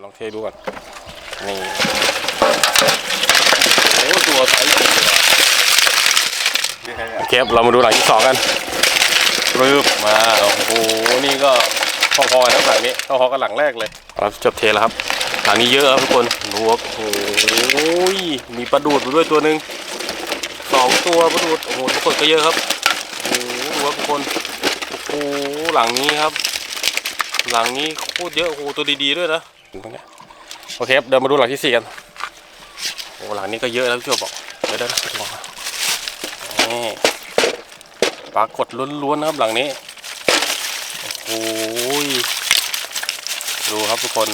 ลองเทดูก่อน นี่ โอ้ตัวไซส์โอเคครับเรามาดูหลังที่สองกันรืบมา โอ้โห นี่ก็พอๆกันทั้งหลังนี้พอๆกันหลังแรกเลยเราจบเทแล้วครับ หลังนี้เยอะครับทุกคนดูครับโอ้โหมีปลาดูดด้วยตัวหนึ่งสองตัวปลาดูด โอ้โห ทุกคนก็เยอะครับ โอ้โหดูครับทุกคน โอ้โห หลังนี้ครับ หลังนี้โคตรเยอะ โอ้โห ตัวดีๆด้วยนะ โอเคครับเดินมาดูหลังที่สี่กันโอ้หลังนี้ก็เยอะแล้วพี่โจบอกเดี๋ยวเดี๋ยวนะบอกนี่ปรากฏล้วนๆนะครับหลังนี้โอ้โหดูครับทุกคน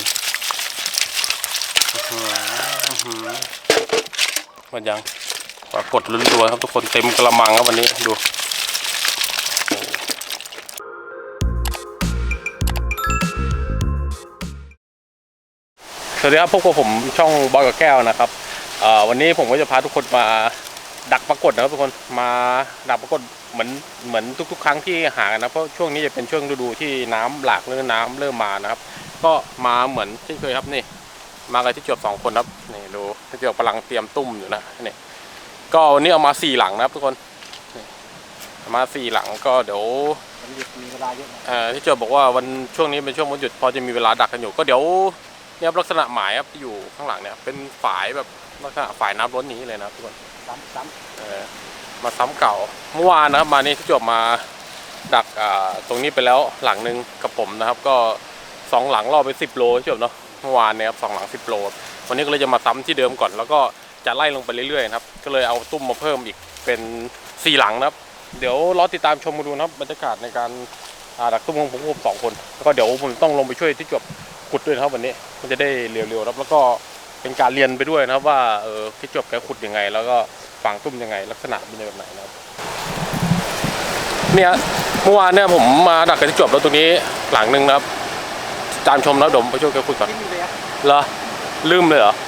อื้อหืออื้อหือมันยังปรากฏล้วนๆครับทุกคนเต็มกระมังครับวันนี้ดู วัสดีครับพวกผมช่องบอยกับแก้วนะครับเอ่อวันนี้ผมก็จะพาทุกคนมาดักปรากฏนะครับทุกคนมาดักปรากฏเหมือนเหมือนทุก ๆ ครั้งที่หากันนะเพราะช่วงนี้จะเป็นช่วงฤดูที่น้ำหลากเริ่มน้ำเริ่มมานะครับ ก็มาเหมือนเช่นเคยครับนี่ มากันที่จวบสองคนครับนี่ดูที่จวบกำลังเตรียมตุ้มอยู่นะนี่ก็วันนี้เอามาสี่หลังนะครับทุกคนนี่เอามาสี่หลังก็เดี๋ยวมันหยุดมีเวลาเยอะนะเอ่อที่เจอบอกว่าวันช่วงนี้เป็นช่วงวันหยุดพอจะมีเวลาดักกันอยู่ก็เดี๋ยว เนี่ยครับลักษณะหมายครับที่อยู่ข้างหลังเนี่ยเป็นฝายแบบลักษณะฝายน้ำล้นนี้เลยนะครับทุกคนซ้ำซ้เออมาซ้ำเก่าเมื่อวานนะครับมานี่ที่จบมาดักอ่าตรงนี้ไปแล้วหลังหนึ่งกับผมนะครับ ก็สองหลังรอบไปสิบโลที่จบเนาะเมื่อวานเนี่ยครับสองหลังสิบโลวันนี้ก็เลยจะมาซ้ำที่เดิมก่อน แล้วก็จะไล่ลงไปเรื่อยๆนะครับ ก็เลยเอาตุ้มมาเพิ่มอีกเป็นสี่หลังนะครับ เดี๋ยวรอติดตามชมมาดูนะครับบรรยากาศในการอ่าดักตุ้มของผมผมสองคนแล้วก็เดี๋ยวผมต้องลงไปช่วยที่จบ ขุดด้วยนะครับวันนี้มันจะได้เร็วๆนะครับแล้วก็เป็นการเรียนไปด้วยนะครับว่าเออที่จบแกขุดยังไง แล้วก็ฝังตุ้มยังไง ลักษณะเป็นแบบไหนนะครับเนี่ยเมื่อวานเนี่ยผมมาดักกันที่จบแล้วตรงนี้หลังหนึ่งนะครับตามชมนะเดี๋ยวผมไปช่วยแกขุดก่อนำที่มีเลยอะเหรอลืมเลยเหรอโอ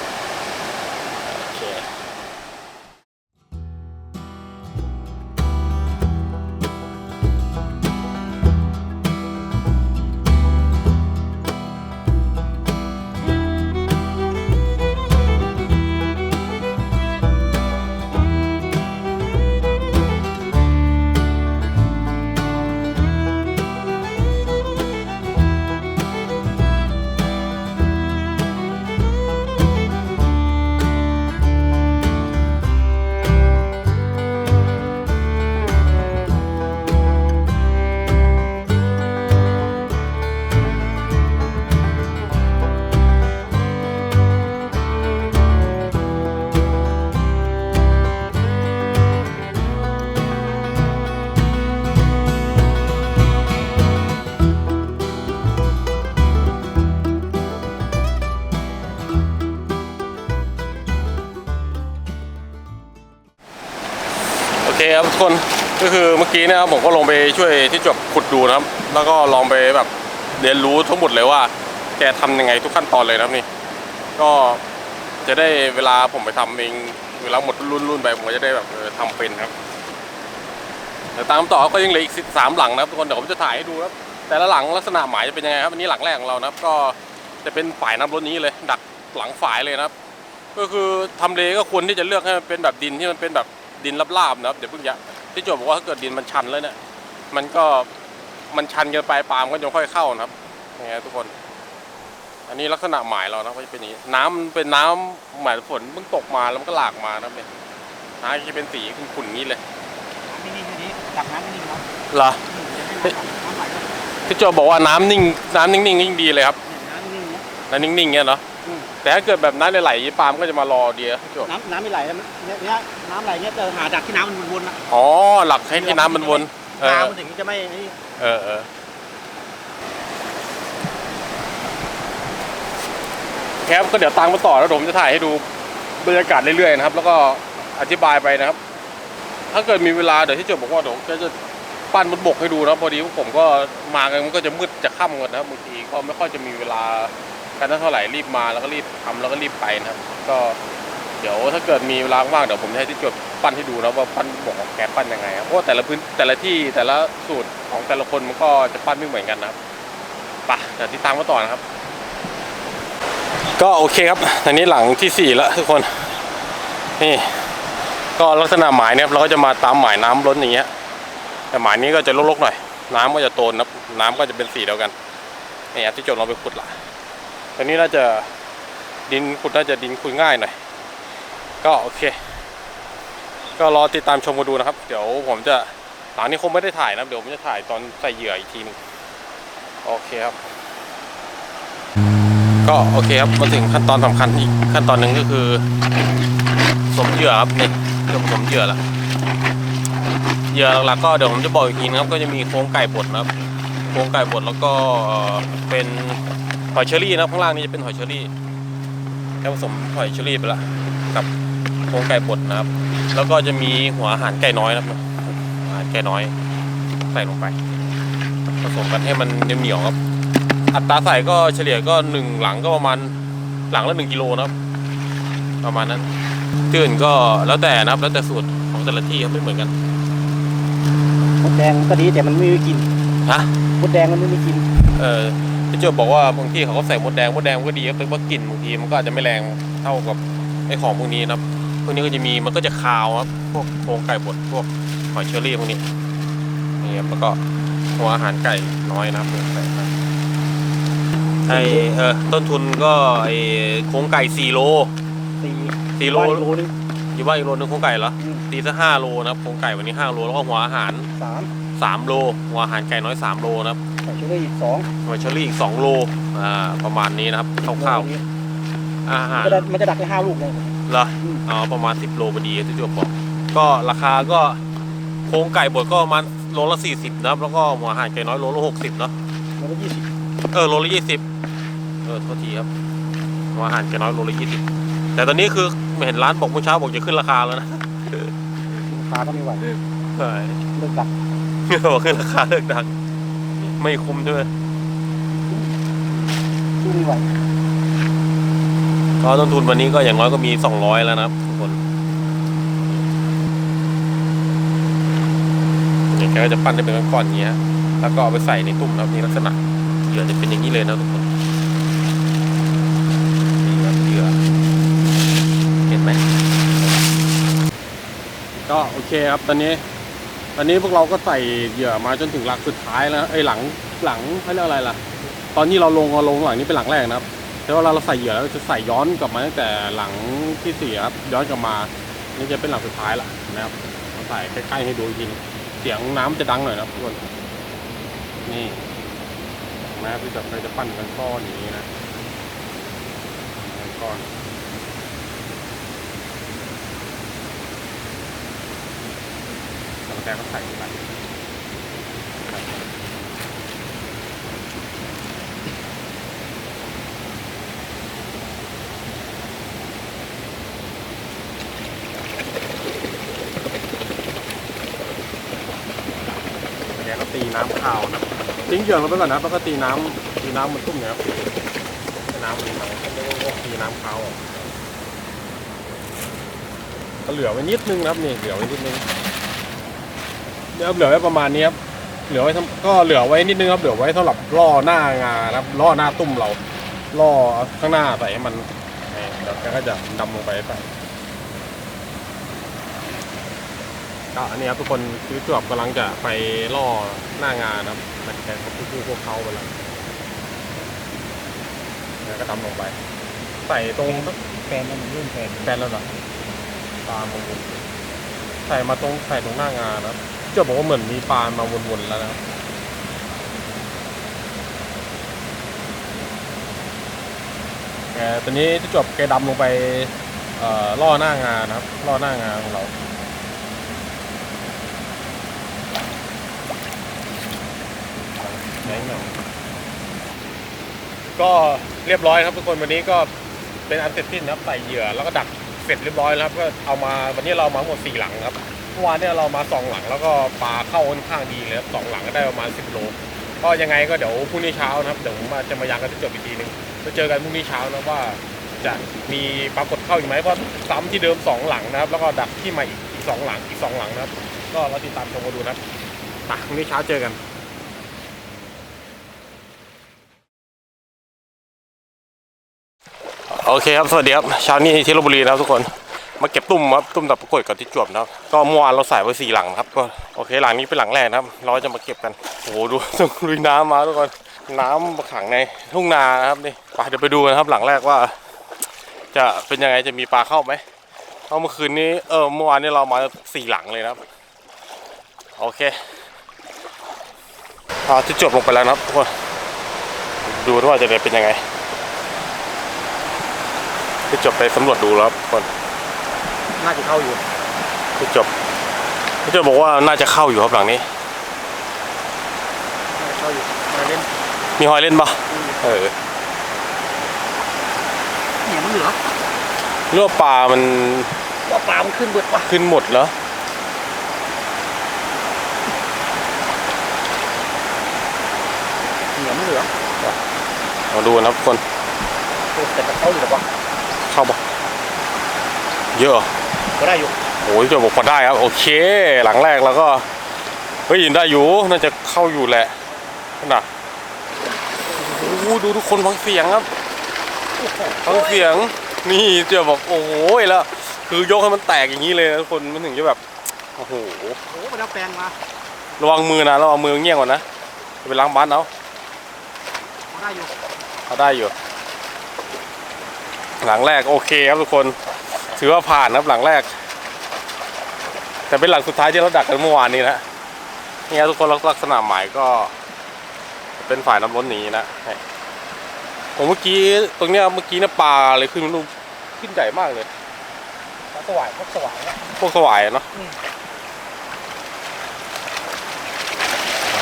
คครับทุกคนก็คือเมื่อกี้นะครับผมก็ลงไปช่วยที่จบขุดดูนะครับ แล้วก็ลองไปแบบเรียนรู้ทั้งหมดเลยว่า แกทำยังไงทุกขั้นตอนเลยนะครับนี่ ก็จะได้เวลาผมไปทำเองเวลาหมดรุ่นรุ่นไปผมก็จะได้แบบเออทำเป็นครับแต่ตามต่อก็ยังเหลืออีกสามหลังนะครับทุกคนเดี๋ยวผมจะถ่ายให้ดูครับแต่ละหลังลักษณะหมายจะเป็นยังไงครับอันนี้หลังแรกของเรานะครับ ก็จะเป็นฝ่ายน้ำล้นนี้เลย ดักหลังฝ่ายเลยนะครับ ก็คือทำเลก็ควรที่จะเลือกให้มันเป็นแบบดินที่มันเป็นแบบ ดินราบๆนะครับเดี๋ยวเพิ่งอยะที่โจทย์บอกว่าถ้าเกิดดินมันชันแล้วเนี่ย มันก็มันชันเกินไปปาล์มก็จะค่อยเข้านะครับยังไงทุกคน อันนี้ลักษณะหมายเรานะก็จะเป็นอย่างนี้ น้ำมันเป็นน้ำเหมือนฝนเพิ่งตกมาแล้วมันก็หลากมานะครับเนี่ยน้ำจะเป็นสีขุ่นๆอย่างนี้เลยน้ำไม่นิ่งทีนี้ดักน้ำไม่นิ่งเนาะเหรอจะให้น้ำน้ำไหลก็ที่โจทย์บอกว่าน้ำนิ่งน้ำนิ่งๆยิ่งดีเลยครับน้ำนิ่งเนาะน้ำนิ่งๆเนี่ยเนาะอืม แต่ถ้าเกิดแบบน้ำไหลๆปาล์มก็จะมารอเดียวพี่โจทย์น้ำน้ำไม่ไหลแล้วเนี่ยเนี่ยน้ำไหลเนี่ยจะหาดักที่น้ำมันวนๆนะอ๋อหลักให้ที่น้ำมันวนเออน้ำมันถึงจะไม่ไอ้นี่เออเออครับก็เดี๋ยวตามมาต่อแล้วผมจะถ่ายให้ดูบรรยากาศเรื่อยๆนะครับ แล้วก็อธิบายไปนะครับ ถ้าเกิดมีเวลาเดี๋ยวที่โจบอกว่าเดี๋ยวก็จะปั้นบนบกให้ดูนะพอดีพวกผมก็มากันมันก็จะมืดจะค่ำกันนะครับบางทีก็ไม่ค่อยจะมีเวลา กันเท่าไหร่รีบมาแล้วก็รีบทำแล้วก็รีบไปนะครับ ก็เดี๋ยวถ้าเกิดมีเวลาว่างเดี๋ยวผมจะให้ที่โจปั้นให้ดูนะว่าปั้นบองแกปั้นยังไงครับเพราะแต่ละพื้นแต่ละที่แต่ละสูตรของแต่ละคนมันก็จะปั้นไม่เหมือนกันนะครับไปเดี๋ยวติดตามมาต่อนะครับ ก็โอเคครับอันนี้หลังที่สี่แล้วทุกคนนี่ก็ลักษณะหมายเนี่ยเราก็จะมาตามหมายน้ำล้นอย่างเงี้ยแต่หมายนี้ก็จะลกๆหน่อย น้ำก็จะโตนครับน้ำก็จะเป็นสีเดียวกันนี่ครับที่โจทย์เราไปขุดละ ตอนนี้น่าจะดินขุดน่าจะดินขุดง่ายหน่อย ก็โอเค ก็รอติดตามชมกันดูนะครับ เดี๋ยวผมจะหลังนี้คงไม่ได้ถ่ายนะเดี๋ยวผมจะถ่ายตอนใส่เหยื่ออีกทีหนึงโอเคครับ ก็โอเคครับมาถึงขั้นตอนสำคัญอีกขั้นตอนหนึ่งก็คือ สมเหยื่อครับนี่เริ่มสมเหยื่อละเหยื่อหลักๆก็เดี๋ยวผมจะบอกอีกทีนะครับ ก็จะมีโครงไก่บดนะครับ โครงไก่บดแล้วก็เป็น หอยเชอรี่นะครับข้างล่างนี่จะเป็นหอยเชอรี่แค่ผสมหอยเชอรี่ไปละกับโครงไก่บดนะครับ แล้วก็จะมีหัวอาหารไก่น้อยนะครับอาหารไก่น้อยใส่ลงไป ผสมกันให้มันเหนียวๆครับ อัตราใส่ก็เฉลี่ยก็หนึ่งหลังก็ประมาณหลังละหนึ่งกิโลนะครับ ประมาณนั้นที่อื่นก็แล้วแต่นะครับ แล้วแต่สูตรของแต่ละที่ครับไม่เหมือนกัน ดแดงก็ดีแต่มันไม่มีกลินฮะมดแดงมันไม่มีกลินเออพี่โจบอกว่าบางที่เขาก็ใส่มดแดงมดแดงมันก็ดีครับแต่ว่ากลิ่นบางทีมันก็อาจจะไม่แรงเท่ากับไอ้ของพวกนี้นะครับพวกนี้ก็จะมีมันก็จะคาวครับพวกโครงไก่บดพวกหอยเชอรี่พวกนี้นี่ครับแล้วก็หัวอาหารไก่น้อยนะครับใส่ไปไอเออต้นทุนก็ไอโครงไก่สี่โลสี่สี่โลวันโลนึงอยู่ว่าอีกโลนึงโครงไก่เหรออืม ตีซะห้าโลนะครับโครงไก่วันนี้ห้าโลแล้วก็หัวอาหารสามสามโลหัวอาหารไก่น้อยสามโลนะครับใส่ชูรี่อีกสองหัวเชอรี่อีกสองโลอ่าประมาณนี้นะครับคร่าวโลนี้ๆอาหาร มันจะได้มันจะดักได้ห้าลูกเลย เหรออืม อ๋อประมาณสิบโลพอดีที่จวบบอก ก็ราคาก็โครงไก่บดก็ประมาณโลละสี่สิบนะครับแล้วก็หัวอาหารไก่น้อยโลละหกสิบเนาะมันก็ยี่สิบเออโลละยี่สิบเออโทษทีครับหัวอาหารไก่น้อยโลละยี่สิบแต่ตอนนี้คือเห็นร้านบอกเมื่อเช้าบอกจะขึ้นราคาแล้วนะรา คาก็ไม่ไหวใช่เลิกดักบอกขึ้นราคาเลิกดังไม่คุ้มด้วยสู้ไม่ไหวก็ต้นทุนวันนี้ก็อย่างน้อยก็มี200แล้วนะครับทุกคนเนี่ยแกก็จะปั้นให้เป็นก้อนๆอย่างเงี้ย แล้วก็เอาไปใส่ในตุ่มนะครับนี่ลักษณะเหยื่อจะเป็นอย่างนี้เลยนะทุกคนนี่ เคครับตอนนี้ตอนนี้พวกเราก็ใส่เหยื่อมาจนถึงหลักสุดท้ายแล้วไอ้หลังหลังเขาเรียกอะไรล่ะ ตอนที่เราลงเราลงหลังนี้เป็นหลังแรกนะครับ แต่ว่าเราใส่เหยื่อแล้วจะใส่ย้อนกลับมาตั้งแต่หลังที่สี่ครับย้อนกลับมา นี่จะเป็นหลังสุดท้ายละนะครับเราใส่ใกล้ๆให้ดูอีกทีนึงเสียงน้ำจะดังหน่อยนะทุกคนนี่นะพี่จับไปจะปั้นกันก้อนอย่างนี้นะก้อน แล้วแกก็ใส่ไปแกก็ตีน้ำขาวนะทิ้งเหยื่อลงไปก่อนนะแล้วก็ตีน้ำตีน้ำมันตุ้มเนี่ยครับน้ำมันมาตีน้ำขาวออกก็เหลือไว้นิดนึงนะครับนี่เหลือไว้นิดนึง เดี๋ยวเหลือไว้ประมาณนี้ครับเหลือไว้ทำก็เหลือไว้นิดนึงครับเหลือไว้สำหรับล่อหน้างานะครับล่อหน้าตุ้มเราล่อข้างหน้าใส่ให้มันเอ่อเดี๋ยวแกก็จะดำลงไปใส่ก็อันนี้ครับทุกคนคือจวบกำลังจะไปล่อหน้างานนะครับแต่แกก็พูดพวกเขาไปแล้วแล้วก็ดำลงไป ใส่ตรงแฟนมันเริ่มแฟนแฟนแล้วเหรอปลามาวนใส่มาตรงใส่ตรงหน้างานนะครับเจะบอกว่าเหมือนมีปลามาวนๆแล้วนะครับแกตอนนี้ที่จบแกดำลงไปอ่อล่อหน้างานนะครับ ล่อหน้างานของเราแหงก็เรียบร้อยครับทุกคนวันนี้ก็เป็นอันเสร็จสิ้นนะครับใส่เหยื่อแล้วก็ดักเสร็จเรียบร้อยแล้วครับก็เอามาวันนี้เรามาหมดสี่หลังครับ มื่อวานเนี่ยเรามาสองหลังแล้วก็ปลาเข้าค่อนข้างดีเลยครับสองหลังก็ได้ประมาณสิบโลก็ยังไงก็เดี๋ยวพรุ่งนี้เช้านะครับเดี๋ยวผมจะมายังกันที่จบอีกทีหนึงไปเจอกันพรุ่งนี้เช้านะว่าจะมีปรากฏเข้าอีกไหมเพราะซ้ำที่เดิมสองหลังนะครับ แล้วก็ดักที่ใหม่อีกอีกสองหลังอีกสองหลังนะครับ ก็เราติดตามชมกันดูนะครับไปพรุ่งนี้เช้าเจอกันโอโอเคครับ สวัสดีครับเช้านี้ที่ลบบุรีนะครับทุกคน มาเก็บตุ่มครับตุ่มตับปะกดกับที่จวบนะครับก็เมื่อวานเราใส่ไว้สี่หลังครับก็โอเคหลังนี้เป็นหลังแรกนะครับ เราจะมาเก็บกันโอ้โหดูต้องลุยน้ำมาทุกคนน้ำมาขังในทุ่งนานะครับนี่ไปเดี๋ยวไปดูกันครับหลังแรกว่า จะเป็นยังไงจะมีปลาเข้าไหมเพราะเมื่อคืนนี้เออเมื่อวานนี้เรามาสี่หลังเลยนะครับ โอเคอ่าที่จบลงไปแล้วนะครับทุกคนดูว่าจะเป็นยังไงที่จบไปสำรวจดูแล้วครับทุกคน น่าจะเข้าอยู่ที่จบที่จบบอกว่าน่าจะเข้าอยู่ครับหลังนี้น่าจะเข้าอยู่มาเล่นมีหอยเล่นปะเออเนี่ยมันเหลือเรือว่าปลามันว่าปลามันขึ้นเบิดว่ะขึ้นหมดแล้วเนี่ยมันเหลือมาดูนะครับทุกคนโอ้แต่มันเข้าอยู่หรอวะเข้าปะเยอะเหรอ ก็ได้อยู่โอ้ยจะบอกพอได้ครับ โอเค หลังแรกแล้วก็ เฮ้ยได้อยู่ น่าจะเข้าอยู่แหละน่ะโอ้โหดูทุกคนฟังเสียงครับฟังเสียง นี่เจะบอกโอ้โหแล้วคือยกให้มันแตกอย่างนี้เลยนะทุกคนมันถึงจะแบบโอ้โหโอ้โหมันเอาแปลงมาระวังมือนะระวังมือเงี้ยงก่อนนะจะไปล้างบ้านเอาเอาได้อยู่เอาได้อยู่ หลังแรกโอเคครับทุกคน ถือว่าผ่านครับหลังแรก แต่เป็นหลังสุดท้ายที่เราดักกันเมื่อวานนี้นะนี่ครับทุกคนลักษณะหมายก็ เป็นฝ่ายน้ำล้นหนีนะนี่ผมเมื่อกี้ตรงเนี้ยเมื่อกี้เนี่ยปลาอะไรขึ้นไม่รู้ขึ้นใหญ่มากเลยปลาสวายพวกสวายเนี่ยพวกสวายอะเนาะอืม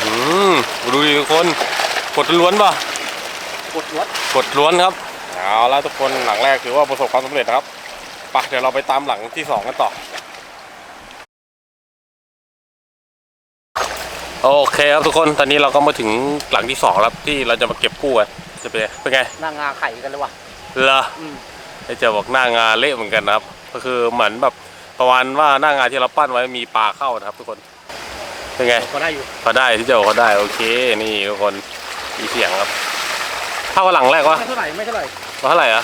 อืมดูดิทุกคนกดล้วนป่ะกดรถกดล้วนครับเอาละทุกคนหลังแรกถือว่าประสบความสำเร็จนะครับไปะเดี๋ยวเราไปตามหลังที่สองกันต่อ โอเคครับทุกคนตอนนี้เราก็มาถึงหลังที่สองแล้วที่เราจะมาเก็บกู้กันจะเป็นไงเป็นไงนางงาไข่กันเลยว่ะเหรออืมไอเจะบอกหน้างานเละเหมือนกันนะครับ ก็คือเหมือนแบบประมาณว่าหน้างานที่เราปั้นไว้มีปลาเข้านะครับ ทุกคนเป็นไง ก็ได้อยู่เขาได้ที่เจะบอกเขาได้โอเค นี่ทุกคนมีเสียงครับเท่ากับหลังแรกวะไม่เท่าไหร่ไม่เท่าไหร่ เท่าไหร่อะ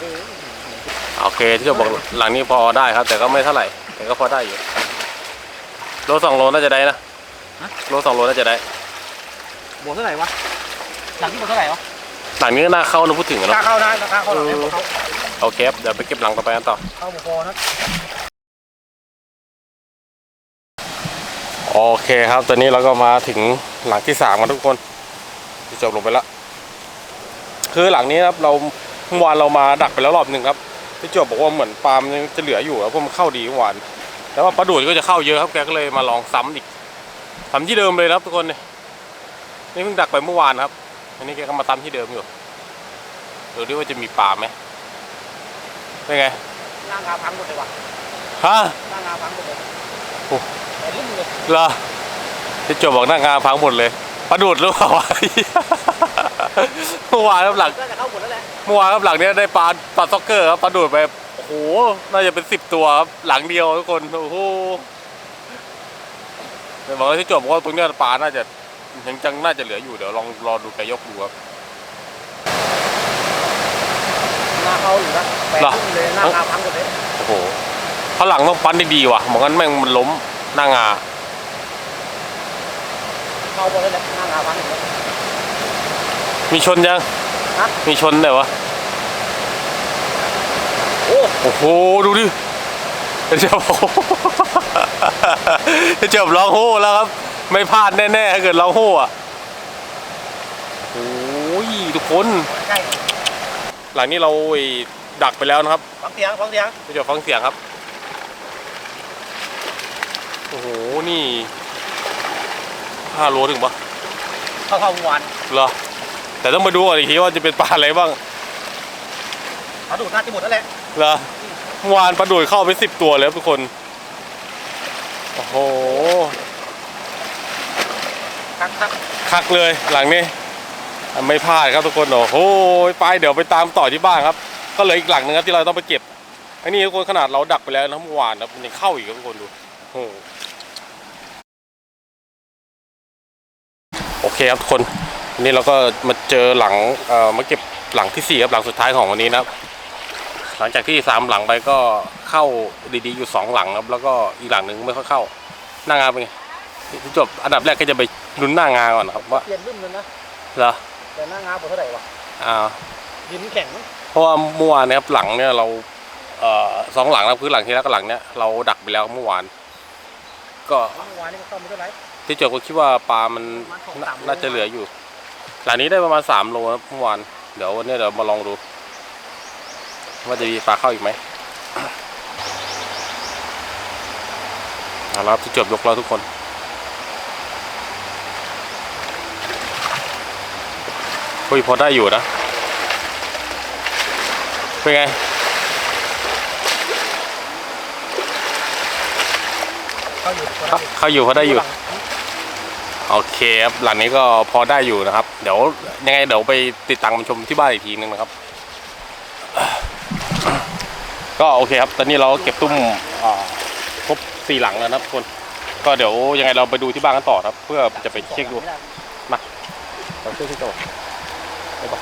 เออ โอเคที่เจะบอกหลังนี้พอได้ครับ แต่ก็ไม่เท่าไหร่ แต่ก็พอได้อยู่โลสองโลน่าจะได้นะโลสองโลน่าจะได้บวกเท่าไหร่วะหลังที่บวกเท่าไหร่วะหลังนี้ก็น่าเข้านะพูดถึงอะกล้าเนาะเข้าได้กล้าเข้าหลังนี้เออเข้าโอเคครับเดี๋ยวไปเก็บหลังต่อไปกันต่อเข้าบุพอนะโอเคครับ ตอนนี้เราก็มาถึงหลังที่สามกันทุกคนที่จบลงไปแล้วคือหลังนี้ครับเราเมื่อวานเรามาดักไปแล้วรอบหนึ่งครับ ที่จบบอกว่าเหมือนปลาล์มยังจะเหลืออยู่ครับเพราะมันเข้าดีเมื่อวาน แต่ว่าปลาดูดก็จะเข้าเยอะครับแกก็เลยมาลองซ้ำอีกซ้ำที่เดิมเลยนะครับทุกคนเนี่ยนี่เพิ่งดักไปเมื่อวานครับอันนี้แกก็มาซ้ำที่เดิมอยู่ดูดิว่าจะมีปลาไหมเป็นไงนางงาพังหมดเลยว่ะฮะนางงาพังหมดเลยโอ้ไอ้รุ่นเลยเหรอที่จบบอกหน้างานพังหมดเลย ปลาดูดหรือเปล่าวะเมื่อวานครับหลังก็จะเข้าหมดแล้วแหละเมื่อวานครับหลังเนี้ยได้ปลาปลาซ็อกเกอร์ครับปลาดูดไปโอ้โหน่าจะเป็นสิบตัวครับหลังเดียวทุกคนโอ้โหแต่บอกว่าที่จบบอกว่าตรงเนี้ยปลาน่าจะยังจังน่าจะเหลืออยู่เดี๋ยวลองรอดูแกยกดูครับหน้าเข้าอยู่นะแปดเหรอรุ่นเลยหน้างาพังหมดเลยโอ้โหเขาหลังต้องปั้นได้ดีว่ะเหมือนกันแม่งมันล้มหน้างา เข้าหมดเลยแหละ หน้างาพังหมดเลยมีชนยัง ฮะมีชนไหนวะ โอ้โอ้โห ดูดิเจ้าเจ้าร้องโห่แล้วครับ ไม่พลาดแน่ๆถ้าเกิดร้องโห่อะโอ้ยทุกคน ใกล้หลังนี้เราไอ้ดักไปแล้วนะครับฟังเสียงฟังเสียงเดี๋ยวฟังเสียงครับ โอ้โห นี่ห้าโลถึงปะ เข้าเข้าเมื่อวานเหรอ แต่ต้องมาดูก่อนอีกทีว่าจะเป็นปลาอะไรบ้างเขาดูดน่าจะหมดแล้วแหละเหรอเมื่อวานปลาดุยเข้าไปสิบตัวเลยครับทุกคน โอ้โหคักคักคักเลยหลังนี้ ไม่พลาดครับทุกคน โอ้โหไปเดี๋ยวไปตามต่อที่บ้านครับ ก็เหลืออีกหลังนึงครับที่เราต้องไปเก็บอันนี้ทุกคนขนาดเราดักไปแล้วนะเมื่อวานนะมันยังเข้าอีกครับทุกคนดู โอ้โห เคครับทุกคนวันนี้เราก็มาเจอหลังเอ่อมาเก็บหลังที่สี่ครับหลังสุดท้ายของวันนี้นะครับ หลังจากที่สามหลังไปก็เข้าดีๆอยู่สองหลังครับแล้วก็อีกหลังหนึ่งไม่ค่อยเข้าหน้างานเป็นไงที่จบอันดับแรกก็จะไปลุ้นหน้างานก่อนนะครับว่าเปลี่ยนรุ่นเลยนะเหรอแต่หน้างาผมเท่าไหร่วะอ่าดินแข็งมั้งเพราะว่าเมื่อวานเนะครับหลังเนี่ยเราเอ่อสองหลังแล้วคือหลังที่แล้วกับหลังเนี้ยเราดักไปแล้วเมื่อวานก็เมื่อวานนี้มันเข้ามาเท่าไหร่ ที่เจอก็คิดว่าปลามันน่าน่าจะเหลืออยู่ หลังนี้ได้ประมาณสามโลนะเมื่อวานเดี๋ยววันนี้เดี๋ยวมาลองดู ว่าจะมีปลาเข้าอีกไหมเอาละครับที่จบยกแล้วทุกคนเฮ้ยพอได้อยู่นะ เป็นไง เข้าอยู่เข้าเข้าอยู่พอได้อยู่ โอเคครับหลังนี้ก็พอได้อยู่นะครับ เดี๋ยวยังไงเดี๋ยวไปติดตามชมที่บ้านอีกทีนึงนะครับ ก็โอเคครับ ตอนนี้เราเก็บตุ้มอ่าครบสี่หลังแล้วนะครับทุกคน ก็เดี๋ยวยังไงเราไปดูที่บ้านกันต่อครับ เพื่อจะไปเช็คดูเราเช็คที่ต่อไปปะ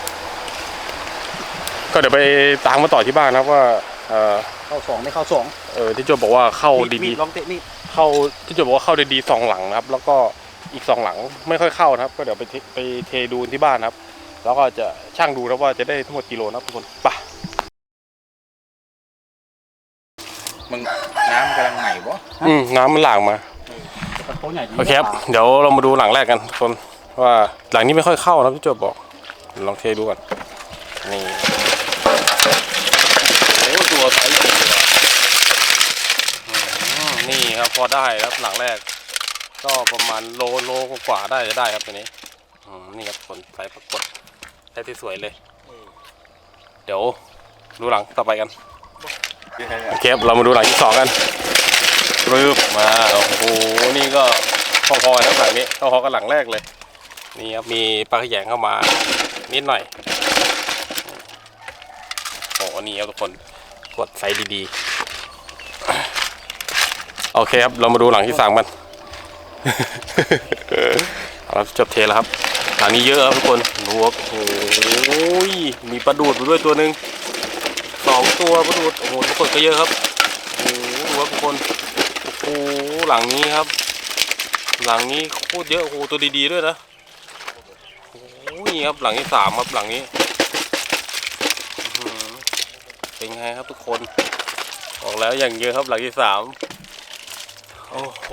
ก็เดี๋ยวไปตามมาต่อที่บ้านนะครับว่าเออเข้าสองไม่เข้าสองเออที่โจบอกว่าเข้ามีดีดลองเตะมีดๆเข้าที่โจบอกว่าเข้าดีๆสองหลังนะครับ แล้วก็ อีกสองหลังไม่ค่อยเข้านะครับ ก็เดี๋ยวไปเทไปเทดูที่บ้านนะครับ แล้วก็จะช่างดูนะว่าจะได้ทั้งหมดกิโลนะครับทุกคนไปมึงน้ำกำลังใหม่บ่อืมน้ำมันหลากมากระโปรงใหญ่ดีโอเคครับเดี๋ยวเรามาดูหลังแรกกันทุกคนว่าหลังนี้ไม่ค่อยเข้านะพี่โจบอกลองเทดูก่อนนี่โอ้โหตัวไซส์ใหญ่เลยว่ะอืมนี่ครับพอได้ครับหลังแรก ก็ประมาณโลโลกว่าได้จะได้ครับตัวนี้นี่ครับผลไฟปรากฏได้ที่สวยเลย เดี๋ยวดูหลังต่อไปกันโอเคครับเรามาดูหลังที่สองกันรึบมาโอ้โหนี่ก็พอๆกันทั้งหลังนี้พอๆกันหลังแรกเลย นี่ครับมีปลาขยงเข้ามานิดหน่อยโอ้นี่ครับทุกคนกดไซส์ดีๆ โอเคครับ เรามาดูหลังที่สามกัน เอาละจบเทแล้วครับหลังนี้เยอะครับทุกคนดูครับโอ้โหมีปลาดูดด้วยตัวหนึ่งสองตัวปลาดูดโอ้โหทุกคนก็เยอะครับโอ้โหดูครับทุกคนโอ้โหหลังนี้ครับ หลังนี้โคตรเยอะโอ้โหตัวดีๆด้วยนะโอ้โหนี่ครับหลังที่สามครับหลังนี้เป็นไงครับทุกคนบอกแล้วอย่างเยอะครับหลังที่สามโอ้โห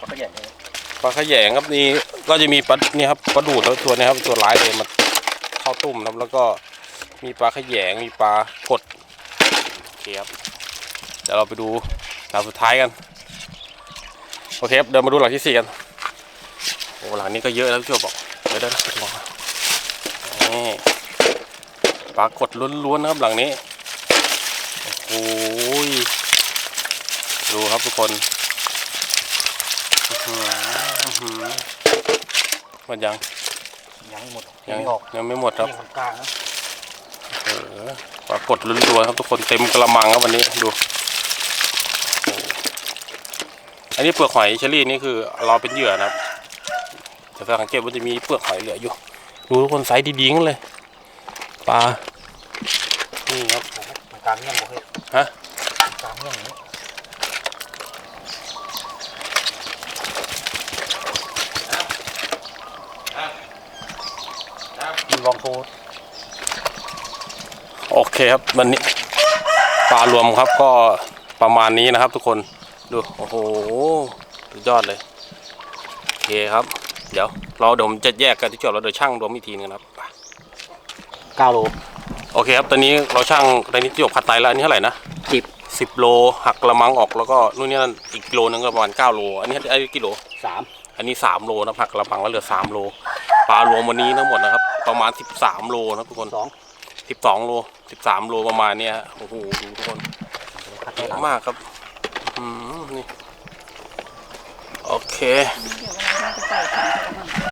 ปลาขยงปลาขยงครับนี่ก็จะมีปลานี่ครับปลาดูดแล้วตัวนี้ครับตัวร้ายเลยมันเข้าตุ่มครับแล้วก็มีปลาขยงมีปลากดโอเคครับเดี๋ยวเราไปดูหลังสุดท้ายกันโอเคครับเดินมาดูหลังที่สี่กันโอ้หลังนี้ก็เยอะแล้วพี่บอกเดี๋ยวเดี๋ยวนะมองนะนี่ปลากดล้วนๆนะครับหลังนี้โอ้โหดูครับทุกคน หืออื้อหือหมดยัง ยังไม่หมดยังไม่ออกยังไม่หมดครับนี่คนกลางนะเออปรากฏล้วนๆครับทุกคนเต็มกระมังครับวันนี้ดูโอ้โหอันนี้เปลือกหอยเชอรี่นี่คือรอเป็นเหยื่อนะครับแต่สังเกตว่าจะมีเปลือกหอยเหลืออยู่ ดูทุกคนไซส์ดีๆทั้งเลยปลานี่ครับมันกลางเงี้ยงบ่เฮ้ยฮะกลางเงี้ยงอย่างนี้มีลอง โทรโอเคครับวันนี้ปลารวมครับก็ประมาณนี้นะครับทุกคนดูโอ้โหสุดยอดเลยโอเคครับ เดี๋ยวเราเดี๋ยวผมจะแยกกันที่จอดแล้วเดี๋ยวช่างรวมอีกทีนึงนะครับไปเก้าโลโอเคครับตอนนี้เราช่างตอนนี้ที่จบคัดไตแล้วอันนี้เท่าไหร่นะสิบสิบโลหักกระมังออกแล้วก็นู่นนี่นั่นอีกกิโลนึงก็ประมาณเก้าโลอันนี้ไอ้กิโลสามอันนี้สามโลนะหักกระมังแล้วเหลือสามโล ปลารวมวันนี้ทั้งหมดนะครับ ประมาณสิบสามโลนะครับทุกคนสองสิบสองโลสิบสามโลประมาณเนี้ยฮะโอ้โหดูทุกคนขัดเยได้หลัอะงมากครับอืมนี่โอเค เดี๋ยววันนี้จะใส่ถุงกระมัง